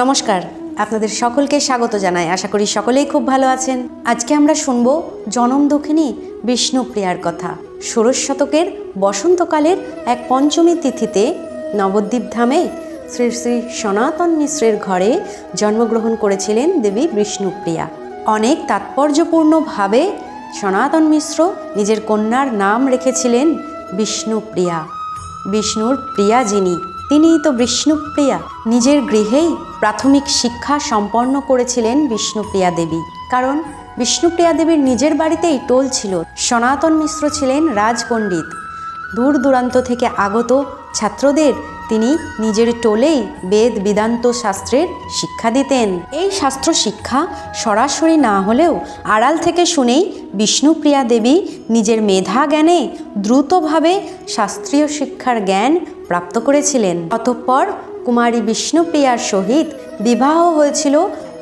নমস্কার, আপনাদের সকলকে স্বাগত জানাই। আশা করি সকলেই খুব ভালো আছেন। আজকে আমরা শুনব জনম দক্ষিণী বিষ্ণুপ্রিয়ার কথা। ষোড়শ শতকের বসন্তকালের এক পঞ্চমী তিথিতে নবদ্বীপ ধামে শ্রী শ্রী সনাতন মিশ্রের ঘরে জন্মগ্রহণ করেছিলেন দেবী বিষ্ণুপ্রিয়া অনেক তাৎপর্যপূর্ণভাবে সনাতন মিশ্র নিজের কন্যার নাম রেখেছিলেন বিষ্ণুপ্রিয়া বিষ্ণুর প্রিয়া যিনি তিনিই তো বিষ্ণুপ্রিয়া। নিজের গৃহেই প্রাথমিক শিক্ষা সম্পন্ন করেছিলেন বিষ্ণুপ্রিয়া দেবী। কারণ বিষ্ণুপ্রিয়া দেবীর নিজের বাড়িতেই টোল ছিল। সনাতন মিশ্র ছিলেন রাজপণ্ডিত। দূর দূরান্ত থেকে আগত ছাত্রদের তিনি নিজের টোলেই বেদ বেদান্ত শাস্ত্রের শিক্ষা দিতেন। এই শাস্ত্র শিক্ষা সরাসরি না হলেও আড়াল থেকে শুনেই বিষ্ণুপ্রিয়া দেবী নিজের মেধা জ্ঞানে দ্রুতভাবে শাস্ত্রীয় শিক্ষার জ্ঞান প্রাপ্ত করেছিলেন। অতঃপর কুমারী বিষ্ণুপ্রিয়ার সহিত বিবাহ হয়েছিল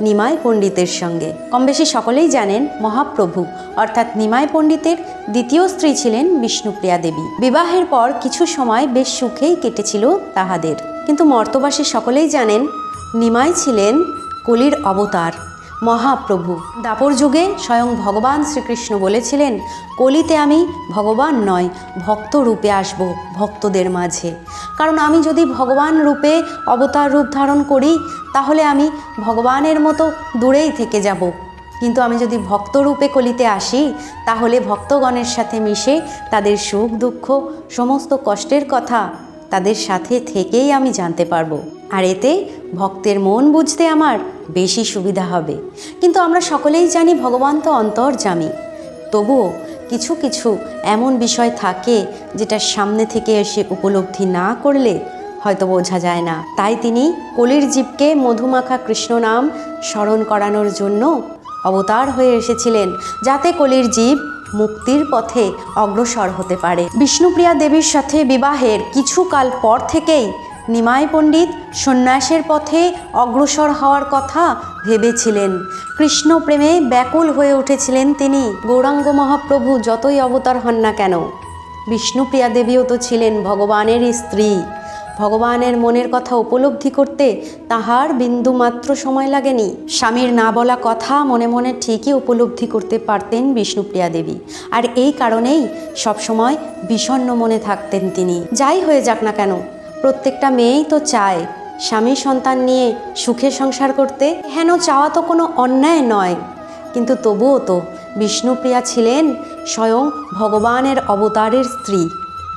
নিমাই পণ্ডিতের সঙ্গে। কমবেশি সকলেই জানেন মহাপ্রভু, অর্থাৎ নিমাই পণ্ডিতের দ্বিতীয় স্ত্রী ছিলেন বিষ্ণুপ্রিয়া দেবী। বিবাহের পর কিছু সময় বেশ সুখেই কেটেছিল তাহাদের। কিন্তু মর্তবাসী সকলেই জানেন, নিমাই ছিলেন কলির অবতার। মহাপ্রভু। দাপর যুগে স্বয়ং ভগবান শ্রীকৃষ্ণ বলেছিলেন, কলিতে আমি ভগবান নয়, ভক্ত রূপে আসব ভক্তদের মাঝে। কারণ আমি যদি ভগবান রূপে অবতার রূপ ধারণ করি, তাহলে আমি ভগবানের মতো দূরেই থেকে যাব। কিন্তু আমি যদি ভক্তরূপে কলিতে আসি, তাহলে ভক্তগণের সাথে মিশে তাদের সুখ দুঃখ, সমস্ত কষ্টের কথা তাদের সাথে থেকেই আমি জানতে পারব। আর এতে ভক্তের মন বুঝতে আমার বেশি সুবিধা হবে। কিন্তু আমরা সকলেই জানি ভগবান তো অন্তর্জামী তবুও কিছু কিছু এমন বিষয় থাকে যেটা সামনে থেকে এসে উপলব্ধি না করলে হয়তো বোঝা যায় না। তাই তিনি কলির জীবকে মধুমাখা কৃষ্ণ নাম স্মরণ করানোর জন্য অবতার হয়ে এসেছিলেন, যাতে কলির জীব মুক্তির পথে অগ্রসর হতে পারে। বিষ্ণুপ্রিয়া দেবীর সাথে বিবাহের কিছুকাল পর থেকেই নিমাই পণ্ডিত সন্ন্যাসের পথে অগ্রসর হওয়ার কথা ভেবেছিলেন। কৃষ্ণ প্রেমে ব্যাকুল হয়ে উঠেছিলেন তিনি। গৌরাঙ্গ মহাপ্রভু যতই অবতার হন না কেন, বিষ্ণুপ্রিয়া দেবীও তো ছিলেন ভগবানের স্ত্রী। ভগবানের মনের কথা উপলব্ধি করতে তাহার বিন্দুমাত্র সময় লাগেনি। স্বামীর না বলা কথা মনে মনে ঠিকই উপলব্ধি করতে পারতেন বিষ্ণুপ্রিয়া দেবী। আর এই কারণেই সবসময় বিষণ্ণ মনে থাকতেন তিনি। যাই হয়ে যাক না কেন প্রত্যেকটা মেয়েই তো চায় স্বামী সন্তান নিয়ে সুখে সংসার করতে। হেন চাওয়া তো কোনো অন্যায় নয়। কিন্তু তবুও তো বিষ্ণুপ্রিয়া ছিলেন স্বয়ং ভগবানের অবতারের স্ত্রী।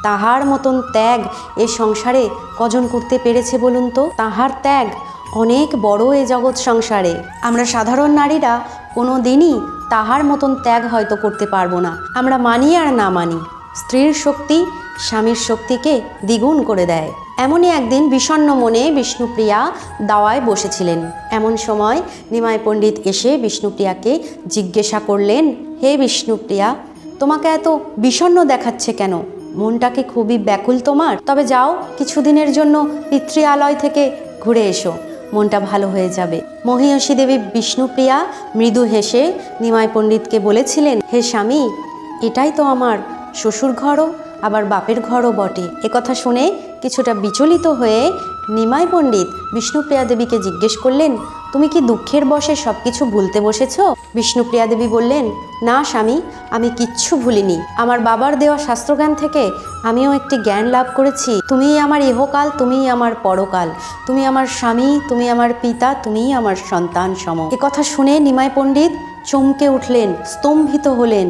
তাহার মতন ত্যাগ এ সংসারে কজন করতে পেরেছে বলুন তো? তাহার ত্যাগ অনেক বড় এ জগৎ সংসারে। আমরা সাধারণ নারীরা কোনো দিনই তাহার মতন ত্যাগ হয়তো করতে পারব না। আমরা মানি আর না মানি, স্ত্রীর শক্তি স্বামীর শক্তিকে দ্বিগুণ করে দেয়। এমনই একদিন বিষণ্ণ মনে বিষ্ণুপ্রিয়া দাওয়ায় বসেছিলেন। এমন সময় নিমাই পণ্ডিত এসে বিষ্ণুপ্রিয়াকে জিজ্ঞাসা করলেন, হে বিষ্ণুপ্রিয়া, তোমাকে এত বিষণ্ণ দেখাচ্ছে কেন? মনটাকে খুবই ব্যাকুল তোমার? তবে যাও, কিছুদিনের জন্য পিতৃআলয় থেকে ঘুরে এসো, মনটা ভালো হয়ে যাবে। মহিয়সী দেবী বিষ্ণুপ্রিয়া মৃদু হেসে নিমাই পণ্ডিতকে বলেছিলেন, হে স্বামী, এটাই তো আমার শ্বশুর ঘরও আবার বাপের ঘরও বটে। একথা শুনে কিছুটা বিচলিত হয়ে নিমাই পণ্ডিত বিষ্ণুপ্রিয়া দেবীকে জিজ্ঞেস করলেন, তুমি কি দুঃখের বসে সব কিছু ভুলতে বসেছ? বিষ্ণুপ্রিয়া দেবী বললেন, না স্বামী, আমি কিচ্ছু ভুলিনি। আমার বাবার দেওয়া শাস্ত্রজ্ঞান থেকে আমিও একটি জ্ঞান লাভ করেছি। তুমিই আমার ইহকাল, তুমিই আমার পরকাল। তুমি আমার স্বামী, তুমি আমার পিতা, তুমিই আমার সন্তান সম। কথা শুনে নিমাই পণ্ডিত চমকে উঠলেন, স্তম্ভিত হলেন।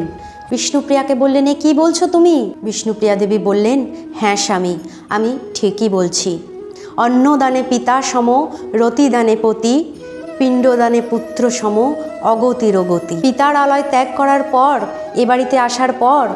বিষ্ণুপ্রিয়াকে বললেন এ কী বলছো তুমি? বিষ্ণুপ্রিয়া দেবী বললেন হ্যাঁ স্বামী, আমি ঠিকই বলছি। অন্নদানে পিতা সম, রতিদানে পতি, পিণ্ডদানে পুত্র সম, অগতির গতি। পিতার আলয় ত্যাগ করার পর, এ বাড়িতে আসার পর,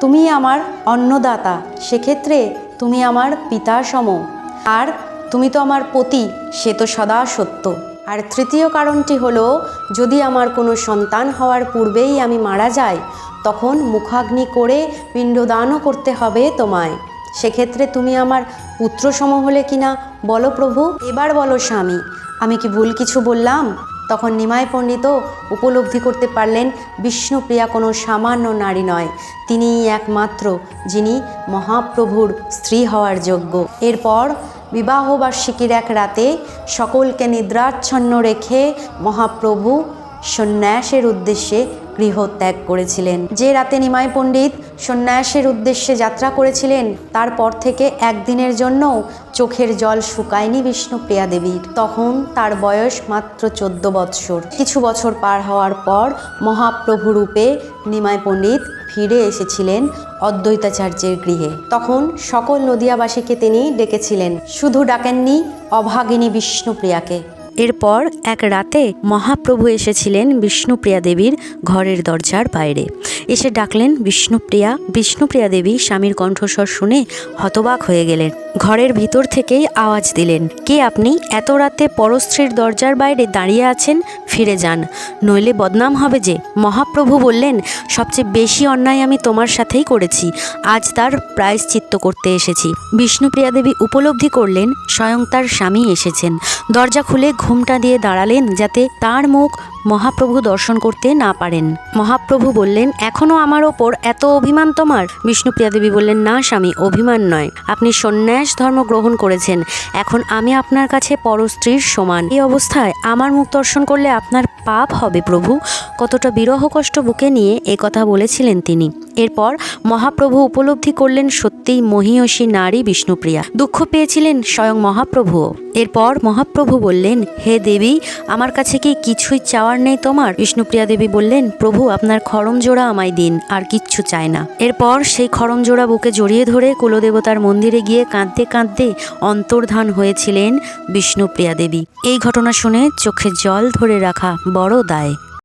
তুমি আমার অন্নদাতা। সেক্ষেত্রে তুমি আমার পিতার সম। আর তুমি তো আমার পতি, সে তো সদা সত্য। আর তৃতীয় কারণটি হলো, যদি আমার কোনো সন্তান হওয়ার পূর্বেই আমি মারা যাই তখন মুখাগ্নি করে পিণ্ডদানও করতে হবে তোমায়। সেক্ষেত্রে তুমি আমার পুত্র সম হলে কিনা বলো প্রভু। এবার বলো স্বামী, আমি কি ভুল কিছু বললাম? তখন নিমাই পণ্ডিত উপলব্ধি করতে পারলেন, বিষ্ণুপ্রিয়া কোনো সামান্য নারী নয়। তিনিই একমাত্র, যিনি মহাপ্রভুর স্ত্রী হওয়ার যোগ্য। এরপর বিবাহবার্ষিকীর এক রাতে সকলকে নিদ্রাচ্ছন্ন রেখে মহাপ্রভু সন্ন্যাসের উদ্দেশ্যে গৃহ ত্যাগ করেছিলেন। যে রাতে নিমাই পণ্ডিত সন্ন্যাসের উদ্দেশ্যে যাত্রা করেছিলেন, তারপর থেকে একদিনের জন্যও চোখের জল শুকায়নি বিষ্ণুপ্রিয়া দেবীর। তখন তার বয়স মাত্র চোদ্দ বৎসর। কিছু বছর পার হওয়ার পর মহাপ্রভু রূপে নিমাই পণ্ডিত ফিরে এসেছিলেন অদ্বৈতাচার্যের গৃহে। তখন সকল নদিয়াবাসীকে তিনি ডেকেছিলেন। শুধু ডাকেননি, অভাগিনী বিষ্ণুপ্রিয়াকে। এরপর এক রাতে মহাপ্রভু এসেছিলেন বিষ্ণুপ্রিয়া দেবীর ঘরের দরজার বাইরে। এসে ডাকলেন, বিষ্ণুপ্রিয়া বিষ্ণুপ্রিয়া দেবী স্বামীর কণ্ঠস্বর শুনে হতবাক হয়ে গেলেন। ঘরের ভিতর থেকেই আওয়াজ দিলেন, কে আপনি? এত রাতে পরস্ত্রীর দরজার বাইরে দাঁড়িয়ে আছেন? ফিরে যান। নইলে বদনাম হবে যে। মহাপ্রভু বললেন, সবচেয়ে বেশি অন্যায় আমি তোমার সাথেই করেছি। আজ তার প্রায়শ্চিত্ত করতে এসেছি। বিষ্ণুপ্রিয়া দেবী উপলব্ধি করলেন, স্বয়ং তার স্বামী এসেছেন। দরজা খুলে ঘুমটা দিয়ে দাঁড়ালেন যাতে তার মুখ মহাপ্রভু দর্শন করতে না পারেন। মহাপ্রভু বললেন, এখনও আমার ওপর এত অভিমান তোমার? বিষ্ণুপ্রিয়া দেবী বললেন, না স্বামী, অভিমান নয়। আপনি সন্ন্যাস ধর্ম গ্রহণ করেছেন। এখন আমি আপনার কাছে পরস্ত্রীর সমান। এই অবস্থায় আমার মুখ দর্শন করলে আপনার পাপ হবে প্রভু। কতটা বিরহ কষ্ট বুকে নিয়ে এ কথা বলেছিলেন তিনি। এরপর মহাপ্রভু উপলব্ধি করলেন সত্যিই মহীয়সী নারী বিষ্ণুপ্রিয়া। দুঃখ পেয়েছিলেন স্বয়ং মহাপ্রভুও। এরপর মহাপ্রভু বললেন, হে দেবী, আমার কাছে কি কিছুই চাওয়ার নেই তোমার? বিষ্ণুপ্রিয়া দেবী বললেন, প্রভু, আপনার খরম জোড়া আমায় দিন, আর কিচ্ছু চায় না। এরপর সেই খরম জোড়া বুকে জড়িয়ে ধরে কুলদেবতার মন্দিরে গিয়ে কাঁদতে কাঁদতে অন্তর্ধান হয়েছিলেন বিষ্ণুপ্রিয়া দেবী। এই ঘটনা শুনে চোখে জল ধরে রাখা বড় দায়।